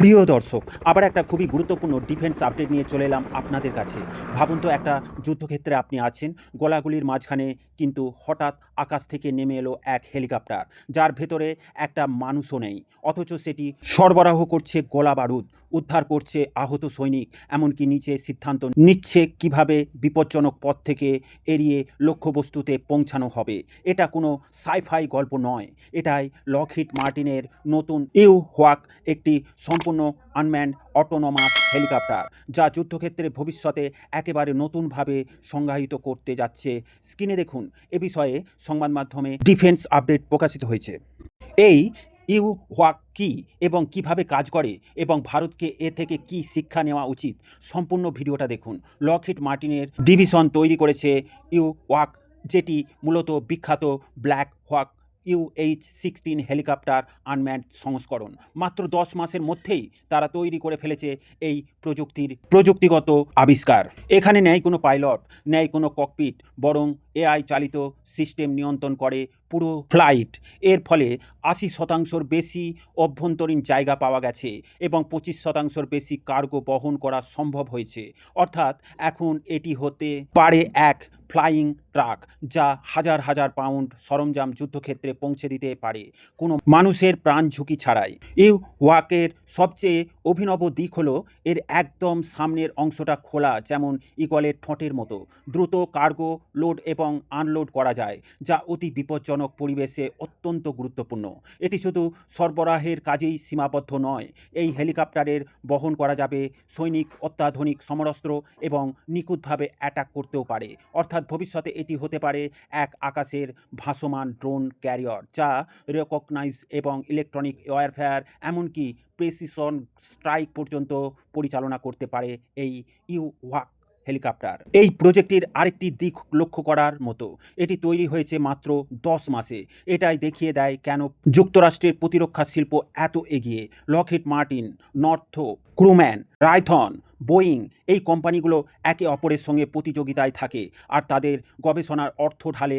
প্রিয় দর্শক, আবার একটা খুবই গুরুত্বপূর্ণ ডিফেন্স আপডেট নিয়ে চলে এলাম আপনাদের কাছে। ভাবুন তো একটা যুদ্ধক্ষেত্রে আপনি আছেন, গোলাগুলির মাঝখানে কিন্তু হঠাৎ আকাশ থেকে নেমে এলো এক হেলিকপ্টার যার ভেতরে একটা মানুষও নেই। অথচ সেটি সরবরাহ করছে গোলা বারুদ, উদ্ধার করছে আহত সৈনিক, এমনকি নিচে সিদ্ধান্ত নিচ্ছে কীভাবে বিপজ্জনক পথ থেকে এড়িয়ে লক্ষ্যবস্তুতে পৌঁছানো হবে। এটা কোনো সাইফাই গল্প নয়, এটাই লকহিট মার্টিনের নতুন ইউ হোয়াক একটি সম্পূর্ণ আনম্যান্ড অটোনোমাস হেলিকপ্টার যা যুদ্ধক্ষেত্রে ভবিষ্যতে একেবারে নতুনভাবে সংজ্ঞায়িত করতে যাচ্ছে। স্ক্রিনে দেখুন, এ বিষয়ে সংবাদ মাধ্যমে ডিফেন্স আপডেট প্রকাশিত হয়েছে। এই ইউ হোয়াক কী এবং কীভাবে কাজ করে এবং ভারতকে এ থেকে কি শিক্ষা নেওয়া উচিত, সম্পূর্ণ ভিডিওটা দেখুন। লকহিট মার্টিনের ডিভিশন তৈরি করেছে ইউ ওয়াক যেটি মূলত বিখ্যাত black hawk UH sixteen helicopter unmanned সংস্করণ। মাত্র দশ মাসের মধ্যেই তারা তৈরি করে ফেলেছে এই প্রযুক্তির প্রযুক্তিগত আবিষ্কার। এখানে নেয় কোনো পাইলট, নেয় কোনো ককপিট, বরং এআই চালিত সিস্টেম নিয়ন্ত্রণ করে পুরো ফ্লাইট। এর ফলে আশি শতাংশর বেশি অভ্যন্তরীণ জায়গা পাওয়া গেছে এবং পঁচিশ শতাংশর বেশি কার্গো বহন করা সম্ভব হয়েছে। অর্থাৎ এখন এটি হতে পারে এক ফ্লাইং ট্রাক যা হাজার হাজার পাউন্ড সরঞ্জাম যুদ্ধক্ষেত্রে পৌঁছে দিতে পারে। কোনো মানুষের প্রাণ ঝুঁকি ছাড়াই। ইউ ওয়াকের সবচেয়ে অভিনব দিক হলো এর একদম সামনের অংশটা খোলা যেমন ইগলের ঠোঁটের মতো। দ্রুত কার্গো লোড এবং আনলোড করা যায়, যা অতি বিপজ্জনক পরিবেশে অত্যন্ত গুরুত্বপূর্ণ। এটি শুধু সরবরাহের কাজেই সীমাবদ্ধ নয়, এই হেলিকপ্টারের বহন করা যাবে সৈনিক, অত্যাধুনিক সমরাস্ত্র এবং নিখুঁতভাবে অ্যাটাক করতেও পারে। অর্থাৎ ভবিষ্যতে এটি হতে পারে এক আকাশের ভাসমান ড্রোন ক্যারিয়র যা রেকগনাইজ এবং ইলেকট্রনিক ওয়ারফেয়ার এমনকি প্রেসিশন স্ট্রাইক পর্যন্ত পরিচালনা করতে পারে এই ইউ ওয়াক হেলিকপ্টার। এই প্রজেক্টের আরেকটি দিক লক্ষ্য করার মতো। এটি তৈরি হয়েছে মাত্র দশ মাসে। এটাই দেখিয়ে দেয় কেন যুক্তরাষ্ট্রের প্রতিরক্ষা শিল্প এত এগিয়ে। Lockheed Martin, North Grumman, Raytheon, Boeing এই কোম্পানিগুলো একে অপরের সঙ্গে প্রতিযোগিতায় থাকে। আর তাদের গবেষণার অর্থ ঢালে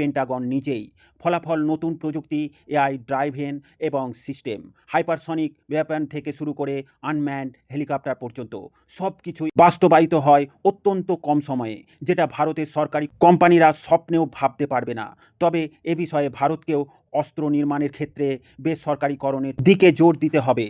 পেন্টাগন নিজেই। ফলাফল নতুন প্রযুক্তি, এআই ড্রাইভেন এবং সিস্টেম। হাইপারসনিক ওয়েপন থেকে শুরু করে আনম্যান্ড হেলিকপ্টার পর্যন্ত সব কিছুই বাস্তবায়িত হয় অত্যন্ত কম সময়ে, যেটা ভারতের সরকারি কোম্পানিরা স্বপ্নেও ভাবতে পারবে না। তবে এ বিষয়ে ভারতকেও অস্ত্র নির্মাণের ক্ষেত্রে বেসরকারিকরণের দিকে জোর দিতে হবে।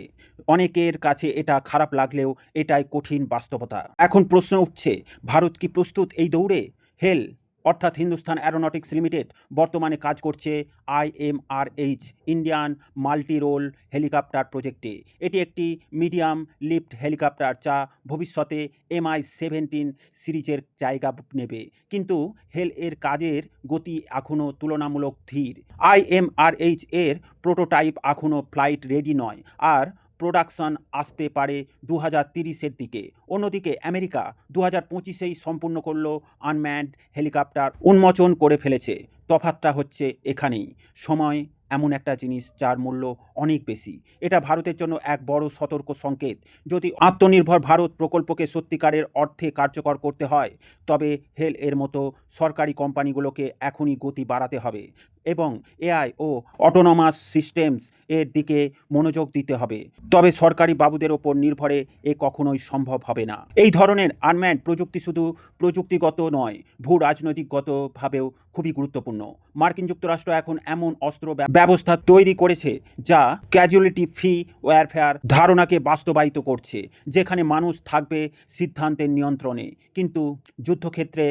অনেকের কাছে এটা খারাপ লাগলেও এটাই কঠিন বাস্তবতা। এখন প্রশ্ন উঠছে, ভারত কি প্রস্তুত এই দৌড়ে? হেল অর্থাৎ হিন্দুস্তান অ্যারোনটিক্স লিমিটেড বর্তমানে কাজ করছে IMRH Indian multi role helicopter প্রজেক্টে। এটি একটি মিডিয়াম লিফট হেলিকপ্টার যা ভবিষ্যতে এমআই সেভেন্টিন সিরিজের জায়গা নেবে। কিন্তু হেল এর কাজের গতি এখনও তুলনামূলক ধীর। আইএমআরএইচ এর প্রোটোটাইপ এখনও ফ্লাইট রেডি নয়। আর প্রোডাকশন আসতে পারে দু হাজার তিরিশের দিকে। অন্যদিকে আমেরিকা দু হাজার পঁচিশেই সম্পূর্ণ করল আনম্যান্ড হেলিকপ্টার উন্মোচন করে ফেলেছে। তফাতটা হচ্ছে এখানেই। সময় এমন একটা জিনিস যার মূল্য অনেক বেশি। এটা ভারতের জন্য এক বড় সতর্ক সংকেত। যদি আত্মনির্ভর ভারত প্রকল্পকে সত্যিকারের অর্থে কার্যকর করতে হয়, তবে হেল এর মতো সরকারি কোম্পানিগুলোকে এখনই গতি বাড়াতে হবে এবং এআই ও অটোনমাস সিস্টেমস এর দিকে মনোযোগ দিতে হবে। তবে সরকারি বাবুদের ওপর নির্ভরে এ কখনোই সম্ভব হবে না। এই ধরনের আনম্যান্ড প্রযুক্তি শুধু প্রযুক্তিগত নয় ভূ রাজনৈতিকগতভাবেও খুবই গুরুত্বপূর্ণ। মার্কিন যুক্তরাষ্ট্র এখন এমন অস্ত্র ব্যবস্থা তৈরি করেছে যা ক্যাজুয়ালিটি ফ্রি ওয়ারফেয়ার ধারণাকে বাস্তবায়িত করছে, যেখানে মানুষ থাকবে সিদ্ধান্তের নিয়ন্ত্রণে। কিন্তু যুদ্ধক্ষেত্রে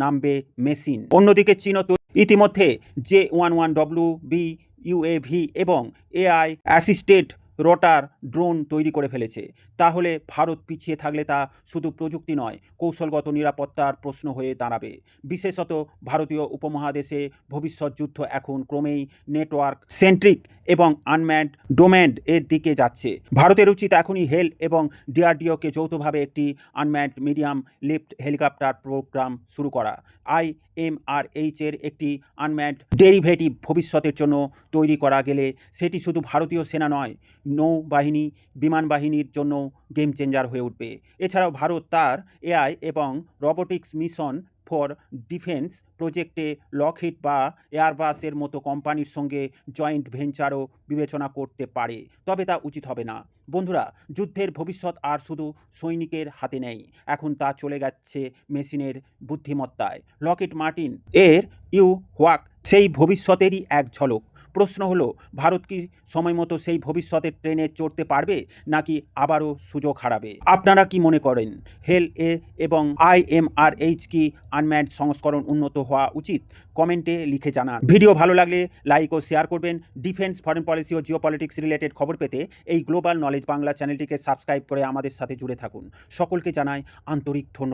নামবে মেশিন। অন্যদিকে চীন ইতিমধ্যে J one one W B UAV এবং এআই অ্যাসিস্টেড রোটার ড্রোন তৈরি করে ফেলেছে। তাহলে ভারত পিছিয়ে থাকলে তা শুধু প্রযুক্তি নয়, কৌশলগত নিরাপত্তার প্রশ্ন হয়ে দাঁড়াবে। বিশেষত ভারতীয় উপমহাদেশে ভবিষ্যৎ যুদ্ধ এখন ক্রমেই নেটওয়ার্ক সেন্ট্রিক এবং আনম্যান্ড ডোম্যান্ড এর দিকে যাচ্ছে। ভারতের উচিত এখনই হেল এবং ডিআরডিওকে যৌথভাবে একটি unmanned medium lift helicopter program শুরু করা। আই এম আর এইচ এর একটি আনম্যান্ড ডেরিভেটিভ ভবিষ্যতের জন্য তৈরি করা গেলে সেটি শুধু ভারতীয় সেনা নয় নৌবাহিনী বিমান বাহিনীর জন্য গেম চেঞ্জার হয়ে উঠবে। এছাড়াও ভারত তার এআই এবং রোবোটিক্স মিশন ফর ডিফেন্স প্রজেক্টে লকহিড বা এয়ারবাসের মতো কোম্পানির সঙ্গে জয়েন্ট ভেঞ্চারও বিবেচনা করতে পারে। তবে তা উচিত হবে না। বন্ধুরা, যুদ্ধের ভবিষ্যৎ আর শুধু সৈনিকের হাতে নেই। এখন তা চলে যাচ্ছে মেশিনের বুদ্ধিমত্তায়। লকেট মার্টিন এর ইউ হোয়াক সেই ভবিষ্যতেরই এক ঝলক। প্রশ্ন হলো, ভারত কি সময় মতো সেই ভবিষ্যতের ট্রেনে চড়তে পারবে নাকি আবারও সুযোগ হারাবে? আপনারা কি মনে করেন? হেল এ এবং আইএমআরএইচ কি আনম্যাড সংস্করণ উন্নত হওয়া উচিত? কমেন্টে লিখে জানান। ভিডিও ভালো লাগলে লাইক ও শেয়ার করবেন। ডিফেন্স, ফরেন পলিসি ও জিও পলিটিক্স রিলেটেড খবর পেতে এই গ্লোবাল নলেজ বাংলা চ্যানেলটিকে সাবস্ক্রাইব করে আমাদের সাথে জুড়ে থাকুন। সকলকে জানাই আন্তরিক ধন্যবাদ।